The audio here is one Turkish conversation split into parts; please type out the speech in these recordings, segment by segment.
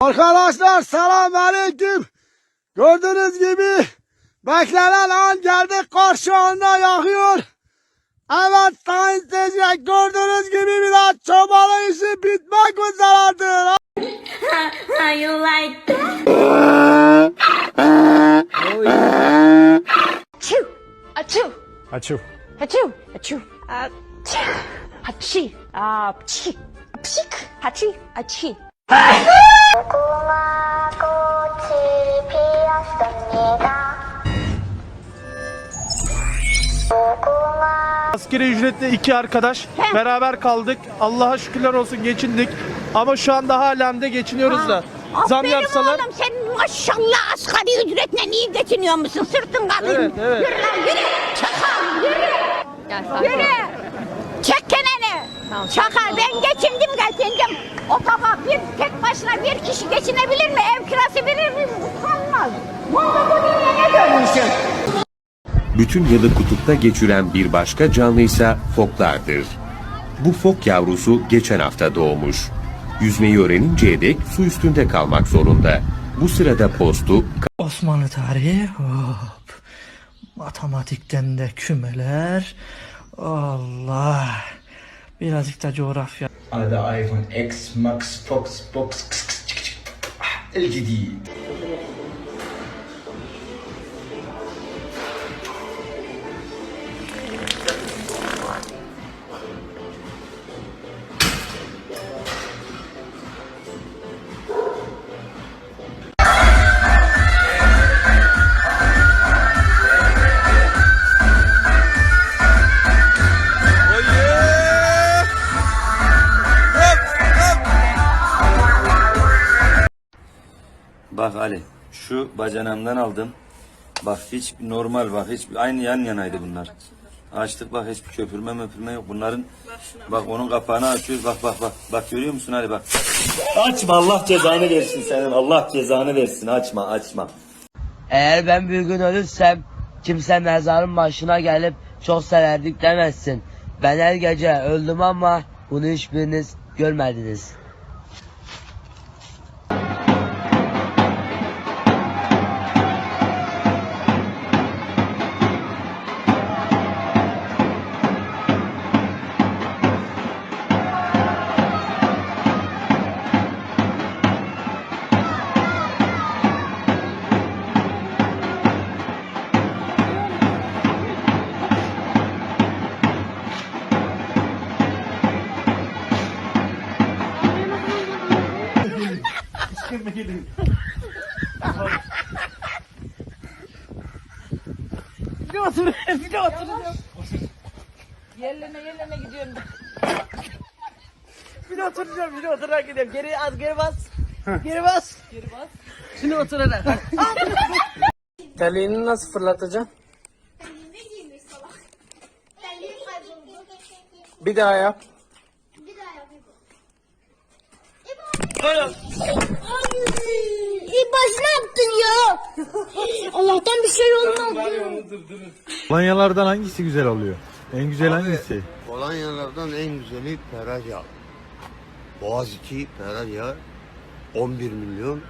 Arkadaşlar selam aleyküm. Gördüğünüz gibi beklenen an geldi karşı anda yakıyor. Evet sayın seyirciler gördüğünüz gibi biraz çobanın işi bitmek üzeredir. How you like that? Achoo! Achoo! Açıl. Achoo! Achoo! Achoo! Hachi! Askeri ücretle iki arkadaş beraber kaldık. Allah'a şükürler olsun geçindik. Ama şu anda halen de geçiniyoruz da. Zam Aferin yapsalar oğlum sen maşallah asgari ücretle iyi geçiniyor musun? Sırtın kalın. Evet, evet. Yürü lan yürü. Çakal yürü. Yürü. Çek keneni. Çakal ben geçindim geçindim. O baba bir tek başına bir kişi geçinebilir mi? Ev kirası verir mi? Utanmaz. Bunda bu dünyaya dönmüşsün. bütün yılı kutupta geçiren bir başka canlıysa foklardır. Bu fok yavrusu geçen hafta doğmuş. Yüzmeyi öğreninceye dek su üstünde kalmak zorunda. Bu sırada postu Osmanlı tarihi hop. Matematikten de kümeler. Allah. Birazcık da coğrafya. هذا ايفون إكس ماكس بوكس بوكس الجديد. Şu bacanamdan aldım. Bak hiç normal bak hiç aynı yan yanaydı bunlar. Açtık bak hiçbir köpürme möpürme yok. Bunların bak onun kapağını açıyoruz. Bak bak bak. Bak görüyor musun Ali bak. Açma Allah cezanı versin senin. Allah cezanı versin. Açma açma. Eğer ben bir gün ölürsem kimse mezarın başına gelip çok severdik demezsin. Ben her gece öldüm ama bunu hiçbiriniz görmediniz. Yerlerine yerlerine gidiyorum. Bir de oturacağım, bir de oturarak gidiyorum. Geri az geri bas. Geri bas. Geri bas. Şimdi oturarak. Terliğini nasıl fırlatacaksın? Bir daha yap. İyi baş ne yaptın ya? Allah'tan bir şey olmadı. Kolonyalardan hangisi güzel oluyor? En güzel hangisi? Kolonyalardan en güzeli Perarya. Boğaziçi Perarya 11 milyon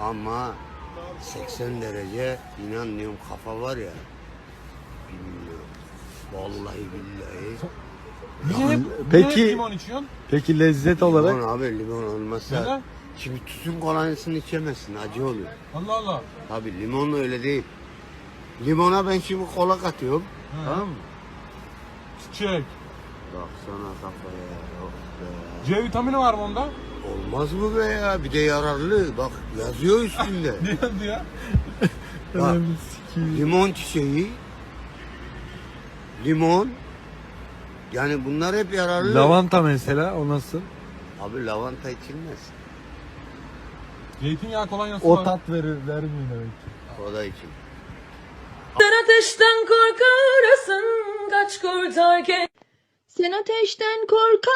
ama 80 derece inan diyorum kafa var ya bilmiyorum. Vallahi billahi. Peki Peki lezzet olarak Limon abi limon olmazsa şimdi tütün kolonyasını içemezsin acı oluyor. Allah Allah. Abi limon öyle değil. Limona ben şimdi kola katıyorum. Tamam mı? Çiçek. Baksana kafaya. Yok be. C vitamini var mı onda? Olmaz mı be ya? Bir de yararlı. Bak yazıyor üstünde. Ne yazdı ya? Bak, limon çiçeği, limon. Yani bunlar hep yararlı. Lavanta mesela o nasıl? Abi lavanta içilmez. Zeytinyağı kolonyası O tat verir, vermiyor demek ki. O da için. Sen ateşten korkarsın kaç kurtarken Sen ateşten korkar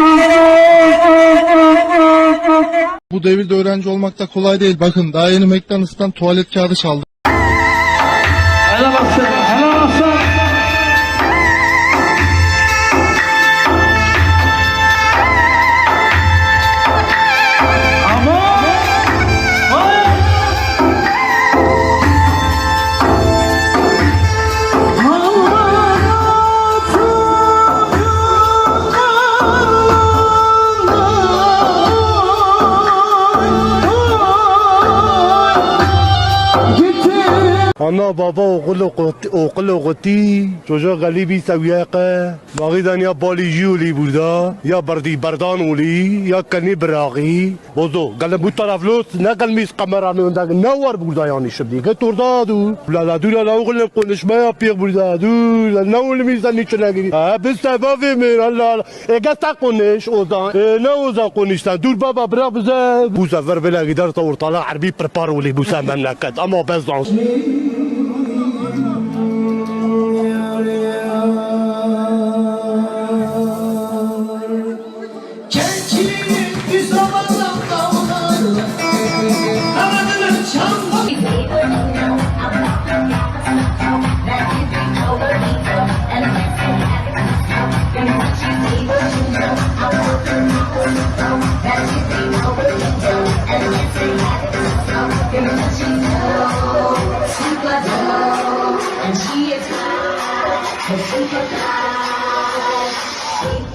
Bu devirde öğrenci olmak da kolay değil. Bakın daha yeni McDonald's'tan tuvalet kağıdı çaldım. Ana baba okul okutti, okul okutti. Çocuk galibi seviyaka. Bagidan ya balıcı oli burada. Ya bardi bardan oli. Ya kani bıraki. Bozo. Galim bu taraflos ne gelmiş kameranın önünde. Ne var burada yani şimdi? Git orada dur. La la dur la la oğlum konuşma yapıyor burada. Dur. La ne oğlum insan içine giriyor. Ha biz sebebi mi? Allah Allah. E sen konuş o zaman. E ne o zaman konuşsan? Dur baba bırak bize. Bu sefer bile giderse ortalığı harbi prepar oli bu sen memleket. Ama bezdan. And Thank you.